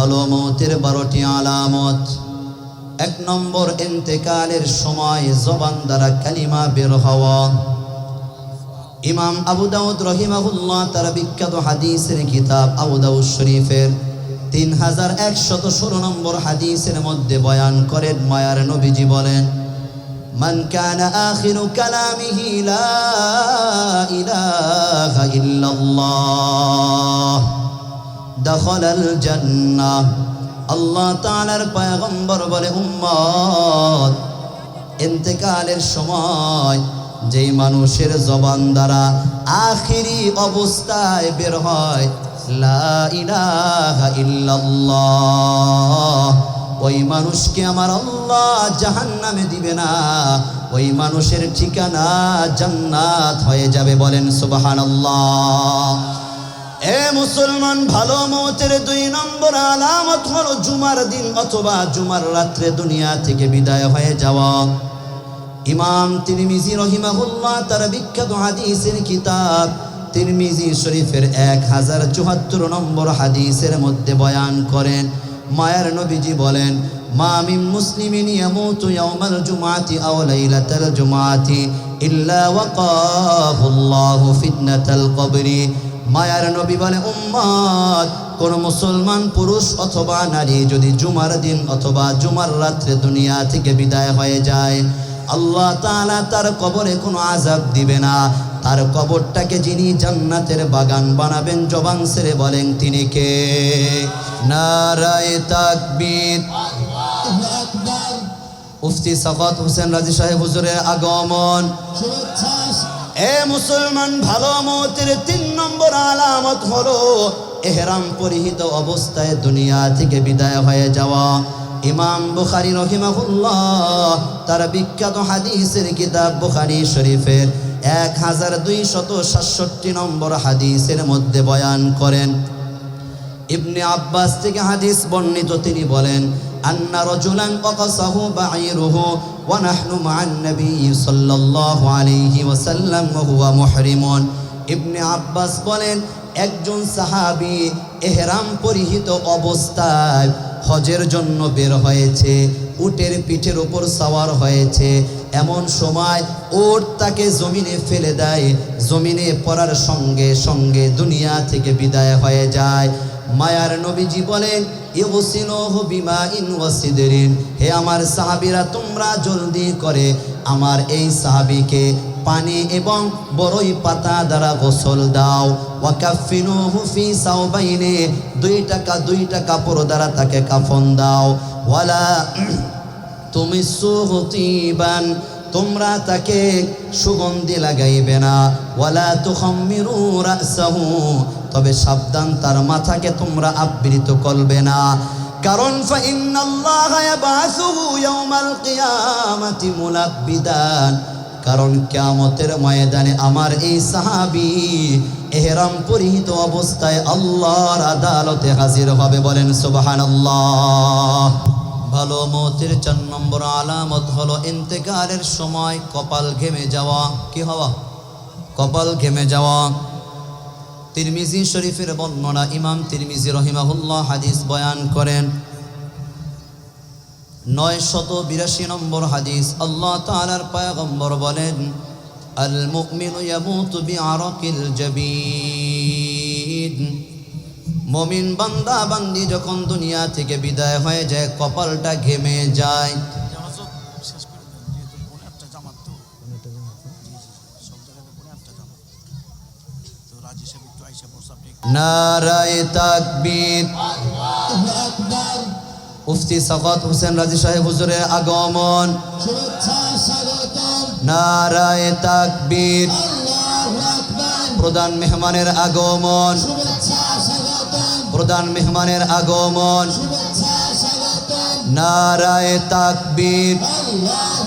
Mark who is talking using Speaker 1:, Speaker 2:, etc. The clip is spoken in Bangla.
Speaker 1: ভালো মতের বারোটি আলামত এক নম্বর এন্তেকালের সময় জবান দ্বারা কালিমা বের হওয়া ইমাম আবু দাউদ রহিমাহুল্লাহ তার বিখ্যাত হাদিসের কিতাব আবু দাউদ শরীফের তিন হাজার একশত ষোলো নম্বর হাদিসের মধ্যে বয়ান করেন মায়ার নবীজি বলেন من كان آخر كلامه لا إله إلا الله দখলাল জান্নাহ আল্লাহ তালার পয়গম্বর বলে উম্মত। এতেকালের সময় যেই মানুষের জবান দ্বারা আখিরি অবস্থায় বের হয়, লা ওই মানুষকে আমার আল্লাহ জাহান্নামে দিবে না। ওই মানুষের ঠিকানা জান্নাত হয়ে যাবে বলেন সুবহানাল্লাহ। এ মুসলমান, ভালো মতের দুই নম্বর আলামত হলো জুমার দিন অথবা জুমার রাত্রে দুনিয়া থেকে বিদায় হয়ে যাওয়া। ইমাম তিরমিজি রহিমাহুল্লাহ তার বিখ্যাত হাদিসের কিতাব তিরমিজি শরীফের এক হাজার চুয়াত্তর নম্বর হাদিসের মধ্যে বয়ান করেন, মায়ার নবীজি বলেন, মা মিন মুসলিমিন ইয়ামুতু ইয়াউমাল জুমআতি আও লাইলাতাল জুমআতি ইল্লা ওয়াকাহু আল্লাহু ফিতনাতাল কবরি। মায়ার নবী বলে উম্মত কোন মুসলমান পুরুষ অথবা নারী যদি জুমার দিন অথবা জুমার রাত্রে দুনিয়া থেকে বিদায় হয়ে যায় আল্লাহ তালা তার কবরে কোনো আজাব দিবে না। তার কবরটাকে যিনি জান্নাতের বাগান বানাবেন জবান সেরে বলেন তিনি কে? নারায়ে তাকবীর। মুফতি সাফাত হোসেন রাজি সাহেব হুজুরের আগমন। এ মুসলমান ভালো মতের তিন আলামত হলো, এহরাম পরিহিত অবস্থায় দুনিয়া থেকে বিদায় হয়ে যাওয়া। ইমাম বুখারি রহিমাহুল্লাহ তার বিখ্যাত হাদিসের কিতাব বুখারি শরীফের এক হাজার দুইশত সাতষট্টি নম্বর হাদিসের মধ্যে বয়ান করেন। ইবনে আব্বাস থেকে হাদিস বর্ণিত তিনি বলেন, আন্না রজুলান ককাসাহু বাঈরুহু ওয়া নাহনু মা'আন নবী সাল্লাল্লাহু আলাইহি ওয়াসাল্লাম ওয়া হুয়া মুহরিমুন। ইবনে আব্বাস বলেন, একজন সাহাবী এহরাম পরিহিত অবস্থায় হজের জন্য বের হয়েছে, উটের পিঠের উপর সওয়ার হয়েছে। এমন সময় ওট তাকে জমিনে ফেলে দেয়, জমিনে পড়ার সঙ্গে সঙ্গে দুনিয়া থেকে বিদায় হয়ে যায়। মায়ার নবীজি বলেন হে আমার সাহাবিরা, তোমরা জলদি করে আমার এই সাহাবীকে পানি এবং বড়ই পাতা দ্বারা গোসল দাও। ওয়াকাফিনুহু ফি সাওবাইনে, দুই টাকা দুই টাকা কাপড় দ্বারা তাকে কাফন দাও। ওয়ালা তুমি সুহতিবান তোমরা তাকে সুগন্ধি লাগাইবে না। ওয়ালা তুখাম্মিরু রাসাহু, তবে সাবধান, তার মাথাকে তোমরা আবৃত করবে না। কারণ ফাইন্নাল্লাহা ইয়াবাসুহু ইয়াউমাল কিয়ামাতি মুলাব্বিদান কারণ কিয়ামতের ময়দানে আমার এই সাহাবি এহরাম পরিহিত অবস্থায় আল্লাহর আদালতে হাজির হবে বলেন সুবহানাল্লাহ। ভালো মতের চার নম্বর আলামত হলো ইন্তেকালের সময় কপাল ঘেমে যাওয়া। কি হওয়া? কপাল ঘেমে যাওয়া। তিরমিজি শরীফের বর্ণনা ইমাম তিরমিজি রহিমাহুল্লাহ হাদিস বয়ান করেন নয় শত বিরাশি নম্বর হাদিস আল্লাহ তাআলার পয়গম্বর বলেন আল মুমিনু ইয়ামুতু বিআরাকিল জাবিন। মমিন বান্দা বান্দি যখন দুনিয়া থেকে বিদায় হয়ে যায় কপালটা ঘেমে যায়।
Speaker 2: শেষ করে দেন
Speaker 1: মুফতি সাফাত হোসেন রাজি সাহেব হুজুরের আগমন। নারায় তাকবীর। প্রধান মেহমানের আগমন। প্রধান মেহমানের আগমন। নারায় তাকবীর।
Speaker 3: আল্লাহু